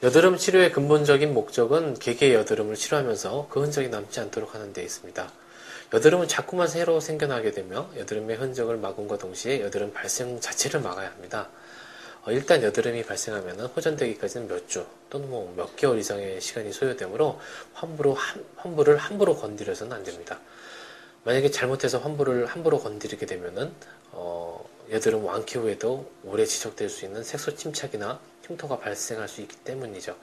여드름 치료의 근본적인 목적은 개개의 여드름을 치료하면서 그 흔적이 남지 않도록 하는 데 있습니다. 여드름은 자꾸만 새로 생겨나게 되며 여드름의 흔적을 막음과 동시에 여드름 발생 자체를 막아야 합니다. 어, 일단 여드름이 발생하면 호전되기까지는 몇 주 또는 뭐 몇 개월 이상의 시간이 소요되므로 환부로 한, 환부를 함부로 건드려서는 안 됩니다. 만약에 잘못해서 환부를 함부로 건드리게 되면은 어, 여드름 완쾌 후에도 오래 지속될 수 있는 색소 침착이나 흉터가 발생할 수 있기 때문이죠.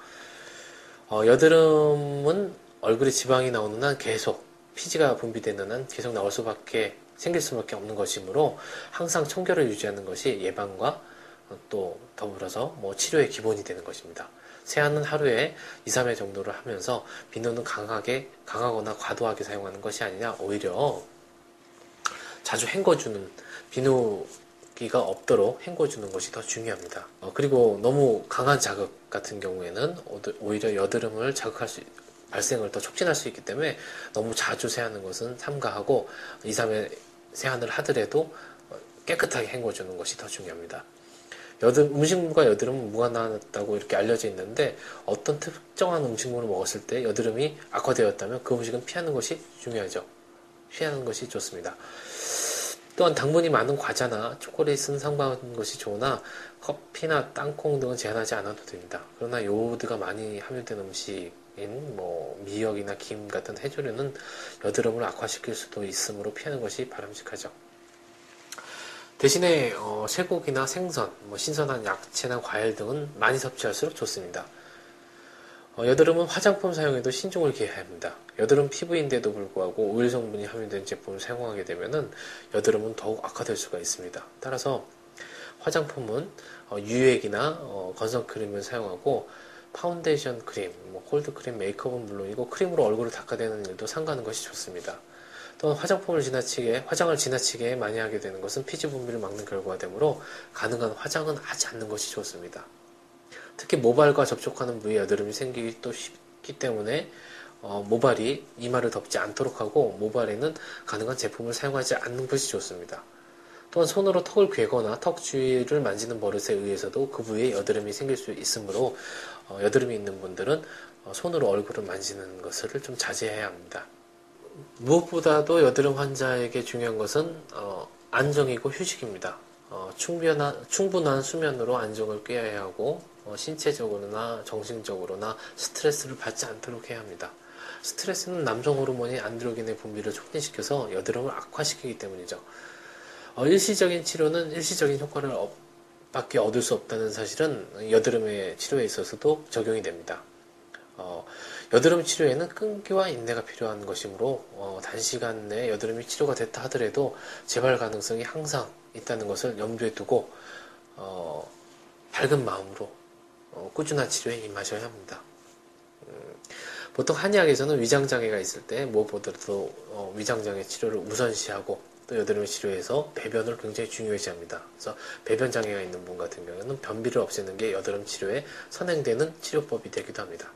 어, 여드름은 얼굴에 지방이 나오는 한 계속 피지가 분비되는 한 계속 나올 수밖에 생길 수밖에 없는 것이므로 항상 청결을 유지하는 것이 예방과 또 더불어서 뭐 치료의 기본이 되는 것입니다. 세안은 하루에 2, 3회 정도를 하면서 비누는 강하게 강하거나 과도하게 사용하는 것이 아니라 오히려 자주 헹궈주는 비누 기가 없도록 헹궈주는 것이 더 중요합니다. 어, 그리고 너무 강한 자극 같은 경우에는 오히려 여드름을 자극할 수, 발생을 더 촉진할 수 있기 때문에 너무 자주 세하는 것은 삼가하고 2, 3회 세안을 하더라도 깨끗하게 헹궈주는 것이 더 중요합니다. 여드름, 음식물과 여드름은 무관하다고 이렇게 알려져 있는데 어떤 특정한 음식물을 먹었을 때 여드름이 악화되었다면 그 음식은 피하는 것이 중요하죠. 피하는 것이 좋습니다. 또한 당분이 많은 과자나 초콜릿은 상방하는 것이 좋으나 커피나 땅콩 등은 제한하지 않아도 됩니다. 그러나 요오드가 많이 함유된 음식인 뭐 미역이나 김 같은 해조류는 여드름을 악화시킬 수도 있으므로 피하는 것이 바람직하죠. 대신에 어, 쇠고기나 생선, 뭐 신선한 야채나 과일 등은 많이 섭취할수록 좋습니다. 어, 여드름은 화장품 사용에도 신중을 기해야 합니다. 여드름 피부인데도 불구하고 오일 성분이 함유된 제품을 사용하게 되면 여드름은 더욱 악화될 수가 있습니다. 따라서 화장품은 어, 유액이나 어, 건성 크림을 사용하고 파운데이션 크림, 뭐 콜드 크림, 메이크업은 물론이고 크림으로 얼굴을 닦아대는 일도 삼가는 것이 좋습니다. 또한 화장품을 지나치게 화장을 지나치게 많이 하게 되는 것은 피지 분비를 막는 결과가 되므로 가능한 화장은 하지 않는 것이 좋습니다. 특히 모발과 접촉하는 부위에 여드름이 생기기 또 쉽기 때문에 어, 모발이 이마를 덮지 않도록 하고 모발에는 가능한 제품을 사용하지 않는 것이 좋습니다. 또한 손으로 턱을 괴거나 턱 주위를 만지는 버릇에 의해서도 그 부위에 여드름이 생길 수 있으므로 어, 여드름이 있는 분들은 어, 손으로 얼굴을 만지는 것을 좀 자제해야 합니다. 무엇보다도 여드름 환자에게 중요한 것은 어, 안정이고 휴식입니다. 어, 충분한, 충분한 수면으로 안정을 꾀해야 하고 어, 신체적으로나 정신적으로나 스트레스를 받지 않도록 해야 합니다. 스트레스는 남성 호르몬이 안드로겐의 분비를 촉진시켜서 여드름을 악화시키기 때문이죠. 어, 일시적인 치료는 일시적인 효과를 어, 밖에 얻을 수 없다는 사실은 여드름의 치료에 있어서도 적용이 됩니다. 어, 여드름 치료에는 끈기와 인내가 필요한 것이므로 어, 단시간 내에 여드름이 치료가 됐다 하더라도 재발 가능성이 항상 있다는 것을 염두에 두고 어, 밝은 마음으로 어, 꾸준한 치료에 임하셔야 합니다. 음, 보통 한의학에서는 위장장애가 있을 때 무엇보다도 어, 위장장애 치료를 우선시하고 또 여드름 치료에서 배변을 굉장히 중요시합니다. 그래서 배변 장애가 있는 분 같은 경우에는 변비를 없애는 게 여드름 치료에 선행되는 치료법이 되기도 합니다.